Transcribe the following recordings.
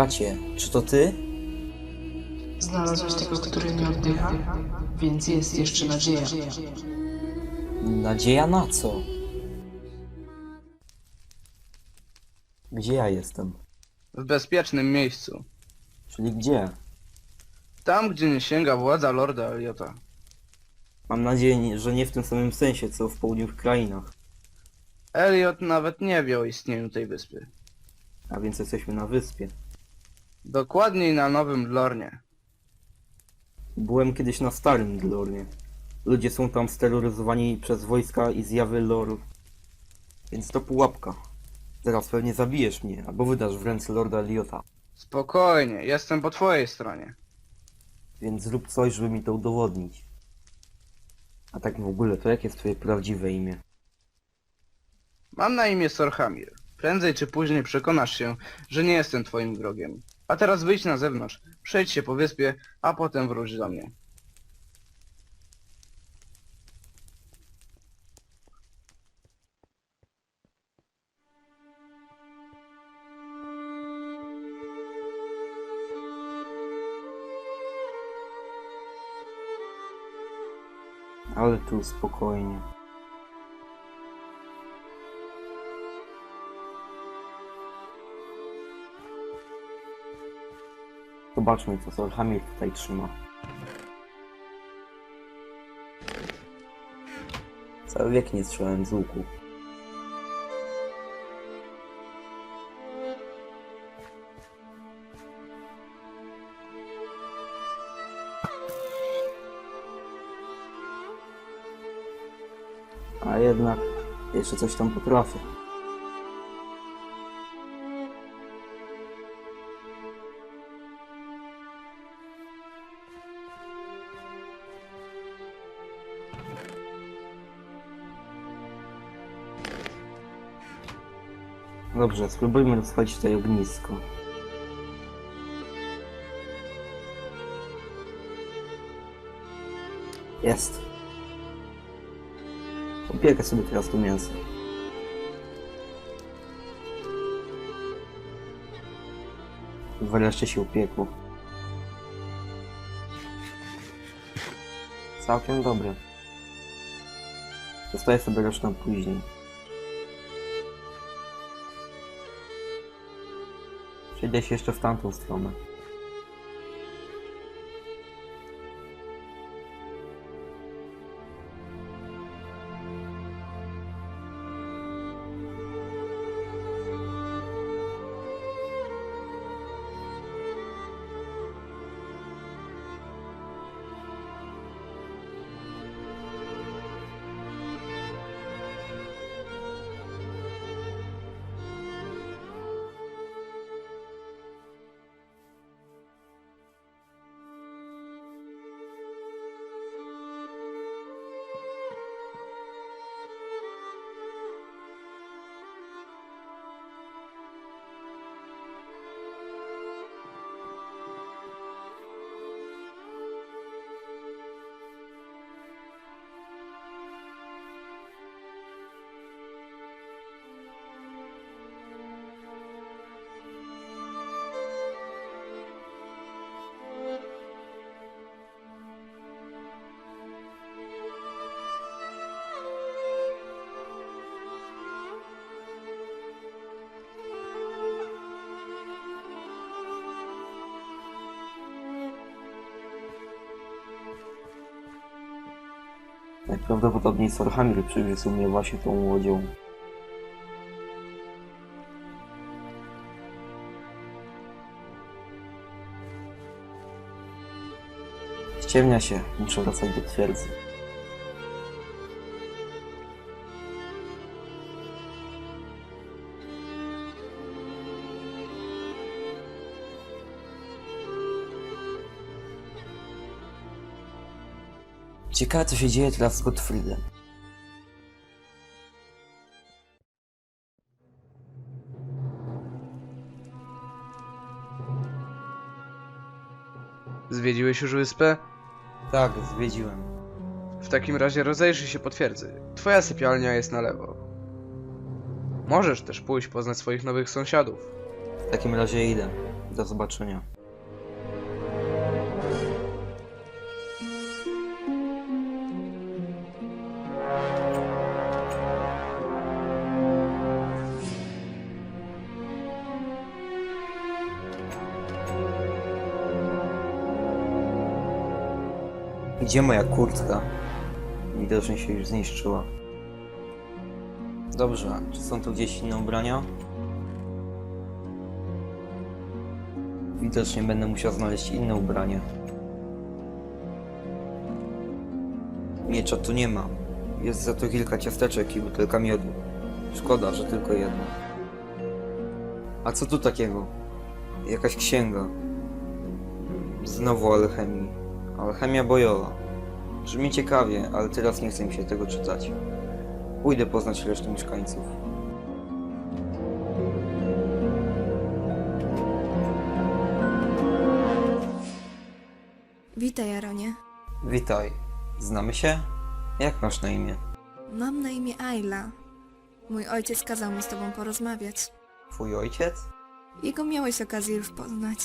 Bracie, czy to ty? Znalazłeś tego, który nie oddycha? Więc jest jeszcze nadzieja. Nadzieja na co? Gdzie ja jestem? W bezpiecznym miejscu. Czyli gdzie? Tam, gdzie nie sięga władza Lorda Eliota. Mam nadzieję, że nie w tym samym sensie, co w południowych krainach. Eliot nawet nie wie o istnieniu tej wyspy. A więc jesteśmy na wyspie. Dokładniej na Nowym Lornie. Byłem kiedyś na starym Glornie. Ludzie są tam steroryzowani przez wojska i zjawy loru. Więc to pułapka. Teraz pewnie zabijesz mnie, albo wydasz w ręce Lorda Eliota. Spokojnie, jestem po twojej stronie. Więc zrób coś, żeby mi to udowodnić. A tak w ogóle, to jakie jest twoje prawdziwe imię? Mam na imię Sorhamir. Prędzej czy później przekonasz się, że nie jestem twoim wrogiem. A teraz wyjdź na zewnątrz, przejdź się po wyspie, a potem wróć do mnie. Ale tu spokojnie. Zobaczmy, co Sorhamir tutaj trzyma. Cały wiek nie strzelałem z łuku. A jednak jeszcze coś tam potrafię. Dobrze, spróbujmy rozpalić tutaj ognisko. Jest. Opiekę sobie teraz to mięso. Wreszcie się upiekło. Całkiem dobre. Zostaję sobie resztę później. Przejdę się jeszcze w tamtą stronę. Najprawdopodobniej Sorhamir przywiózł mnie właśnie tą łodzią. Ściemnia się, muszę wracać do twierdzy. Ciekawe co się dzieje teraz z Gottfriedem. Zwiedziłeś już wyspę? Tak, zwiedziłem. W takim razie rozejrzyj się po twierdzy. Twoja sypialnia jest na lewo. Możesz też pójść poznać swoich nowych sąsiadów. W takim razie idę. Do zobaczenia. Gdzie moja kurtka? Widocznie się już zniszczyła. Dobrze, czy są tu gdzieś inne ubrania? Widocznie będę musiał znaleźć inne ubranie. Miecza tu nie ma. Jest za to kilka ciasteczek i butelka miodu. Szkoda, że tylko jedna. A co tu takiego? Jakaś księga. Znowu alchemii. Alchemia bojowa. Brzmi ciekawie, ale teraz nie chcę mi się tego czytać. Pójdę poznać resztę mieszkańców. Witaj, Aronie. Witaj. Znamy się? Jak masz na imię? Mam na imię Ayla. Mój ojciec kazał mi z tobą porozmawiać. Twój ojciec? Jego miałeś okazję już poznać.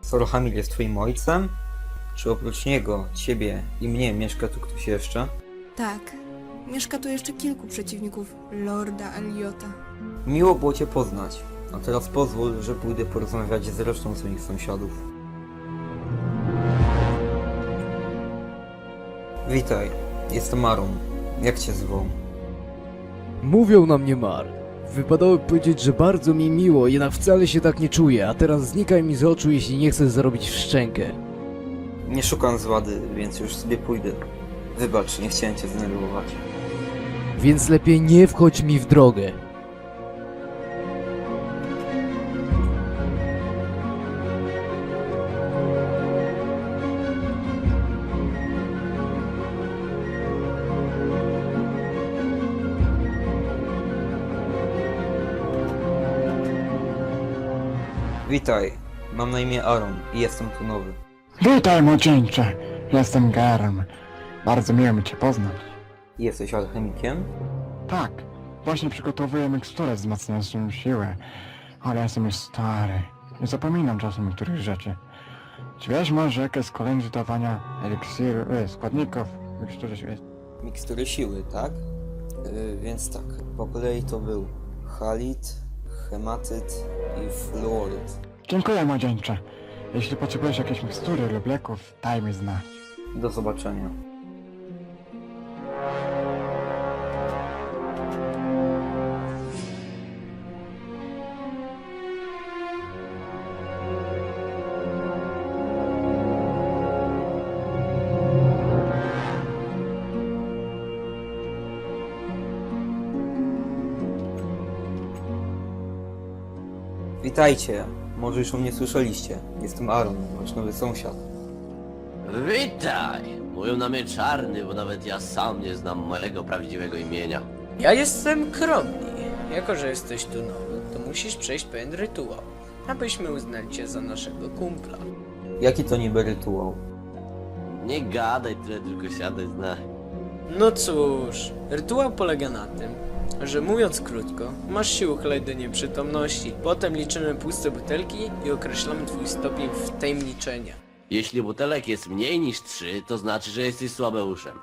Sorhamil jest twoim ojcem? Czy oprócz niego, ciebie i mnie mieszka tu ktoś jeszcze? Tak. Mieszka tu jeszcze kilku przeciwników Lorda Eliota. Miło było cię poznać. A teraz pozwól, że pójdę porozmawiać z resztą swoich sąsiadów. Witaj, jestem Aron. Jak cię zwoł? Mówią na mnie Mar. Wypadało powiedzieć, że bardzo mi miło, jednak wcale się tak nie czuję, a teraz znikaj mi z oczu, jeśli nie chcesz zarobić w szczękę. Nie szukam złady, więc już sobie pójdę. Wybacz, nie chciałem cię zdenerwować. Więc lepiej nie wchodź mi w drogę. Witaj, mam na imię Aaron i jestem tu nowy. Witaj młodzieńcze, jestem Germ. Bardzo miło mi cię poznać. Jesteś alchemikiem? Tak, właśnie przygotowuję miksturę wzmacniającą siłę, ale jestem już stary. Nie zapominam czasem niektórych rzeczy. Czy wiesz może jakie jest kolejne dodawania e, składników w miksturze siły? Mikstury siły, tak? Yy, więc tak, po kolei to był halit, hematyt i fluoryt. Dziękuję młodzieńcze. Jeśli potrzebujesz jakiejś mikstury lub leków, daj mi znać. Do zobaczenia. Witajcie. Może już o mnie słyszeliście. Jestem Aaron, wasz nowy sąsiad. Witaj! Mówią na mnie czarny, bo nawet ja sam nie znam mojego prawdziwego imienia. Ja jestem Kromni. Jako, że jesteś tu nowy, to musisz przejść pewien rytuał, abyśmy uznali cię za naszego kumpla. Jaki to niby rytuał? Nie gadaj tyle, tylko siadaj z nami. No cóż, rytuał polega na tym, że mówiąc krótko, masz się uchylać do nieprzytomności. Potem liczymy puste butelki i określamy twój stopień wtajemniczenia. Jeśli butelek jest mniej niż 3, to znaczy, że jesteś słabeuszem.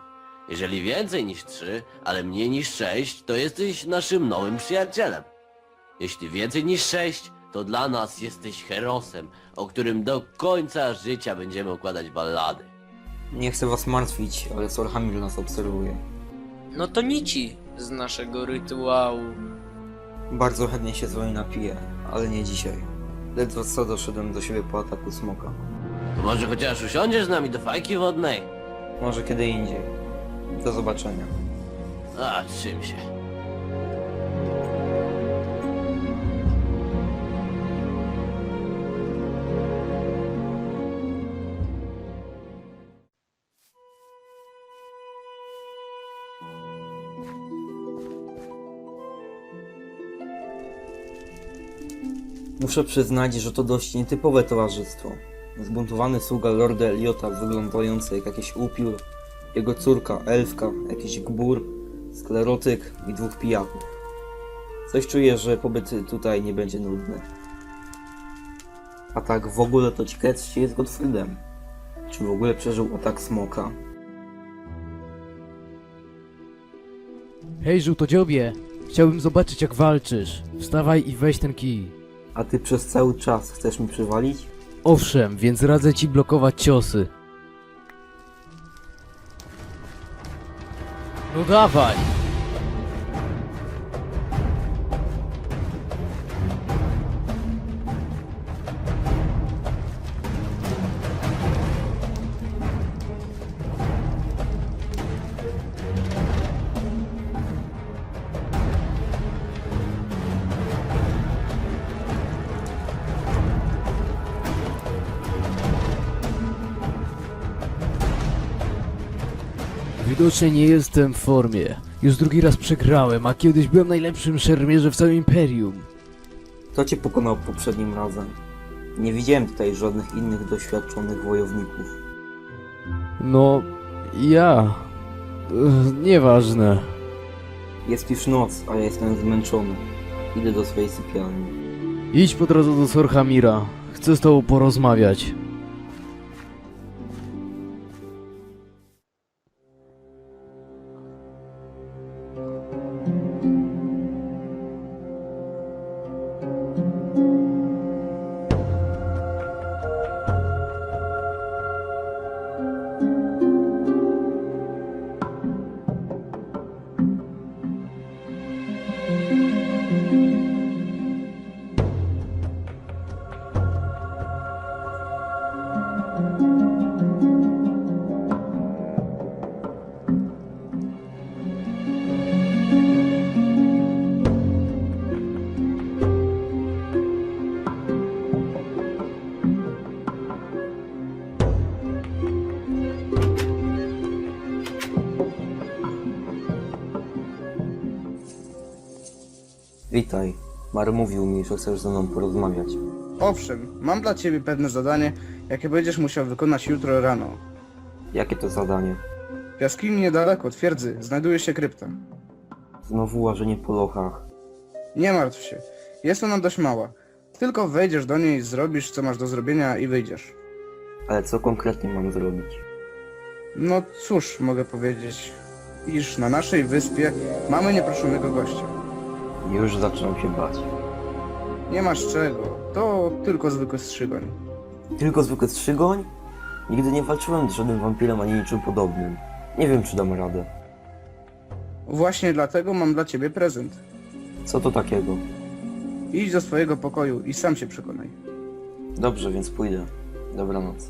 Jeżeli więcej niż 3, ale mniej niż 6, to jesteś naszym nowym przyjacielem. Jeśli więcej niż 6, to dla nas jesteś herosem, o którym do końca życia będziemy układać ballady. Nie chcę was martwić, ale Sor Hamil nas obserwuje. No to nici z naszego rytuału. Bardzo chętnie się z wami napiję, ale nie dzisiaj. Ledwo co doszedłem do siebie po ataku smoka. To może chociaż usiądziesz z nami do fajki wodnej? Może kiedy indziej. Do zobaczenia. A, czym się. Muszę przyznać, że to dość nietypowe towarzystwo. Zbuntowany sługa Lorda Eliota wyglądający jak jakiś upiór, jego córka, elfka, jakiś gbur, sklerotyk i dwóch pijaków. Coś czuję, że pobyt tutaj nie będzie nudny. A tak w ogóle to się jest Gottfriedem. Czy w ogóle przeżył atak smoka? Hej, żółtodziobie! Chciałbym zobaczyć jak walczysz. Wstawaj i weź ten kij. A ty przez cały czas chcesz mi przywalić? Owszem, więc radzę ci blokować ciosy. No dawaj! Widocznie nie jestem w formie. Już drugi raz przegrałem, a kiedyś byłem najlepszym szermierzem w całym Imperium. Kto cię pokonał poprzednim razem? Nie widziałem tutaj żadnych innych doświadczonych wojowników. No, ja... Ech, Nieważne. Jest już noc, a ja jestem zmęczony. Idę do swojej sypialni. Idź po drodze do Sorhamira. Chcę z tobą porozmawiać. Witaj. Mar mówił mi, że chcesz ze mną porozmawiać. Owszem, mam dla ciebie pewne zadanie, jakie będziesz musiał wykonać jutro rano. Jakie to zadanie? W jaskini niedaleko twierdzy znajduje się krypta. Znowu łażenie po lochach. Nie martw się, jest ona dość mała. Tylko wejdziesz do niej, zrobisz co masz do zrobienia i wyjdziesz. Ale co konkretnie mam zrobić? No cóż mogę powiedzieć, iż na naszej wyspie mamy nieproszonego gościa. Już zaczynam się bać. Nie masz czego, to tylko zwykły strzygoń. Tylko zwykły strzygoń? Nigdy nie walczyłem z żadnym wampirem ani niczym podobnym. Nie wiem, czy dam radę. Właśnie dlatego mam dla ciebie prezent. Co to takiego? Idź do swojego pokoju i sam się przekonaj. Dobrze, więc pójdę. Dobranoc.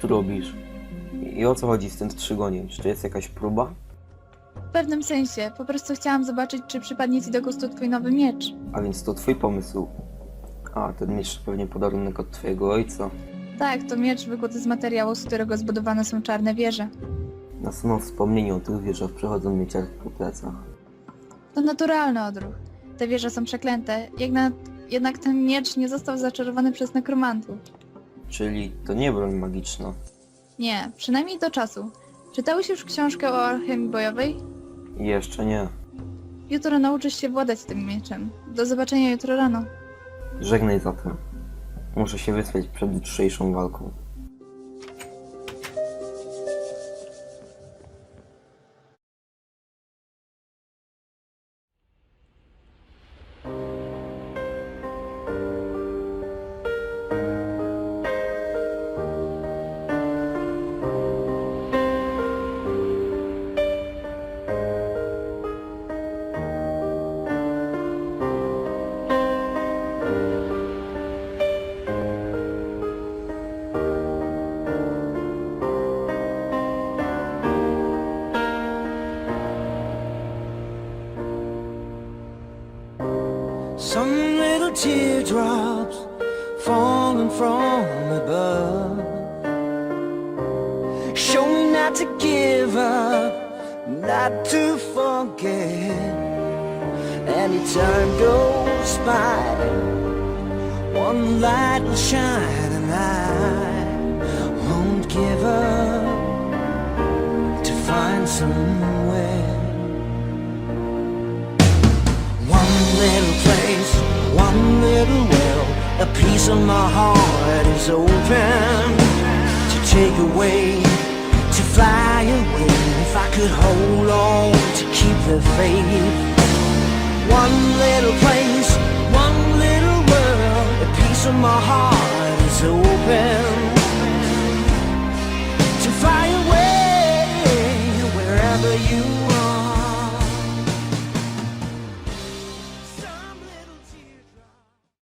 Tu robisz? I o co chodzi z tym strzygoniem? Czy to jest jakaś próba? W pewnym sensie. Po prostu chciałam zobaczyć, czy przypadnie ci do gustu twój nowy miecz. A więc to twój pomysł. A, ten miecz to pewnie podarunek od twojego ojca. Tak, to miecz wykuty z materiału, z którego zbudowane są czarne wieże. Na samo wspomnienie o tych wieżach przechodzą mi ciarki po plecach. To naturalny odruch. Te wieże są przeklęte, jednak, jednak ten miecz nie został zaczarowany przez nekromantów. Czyli to nie broń magiczna. Nie, przynajmniej do czasu. Czytałeś już książkę o alchemii bojowej? Jeszcze nie. Jutro nauczysz się władać tym mieczem. Do zobaczenia jutro rano. Żegnaj zatem. Muszę się wyspać przed jutrzejszą walką. Teardrops falling from above. Show me not to give up, not to forget. Any time goes by, one light will shine, and I won't give up to find somewhere. One little place, little well, a piece of my heart is open to take away, to fly away. If I could hold on to keep the faith. One little place, one little world, a piece of my heart is open to fly away wherever you are.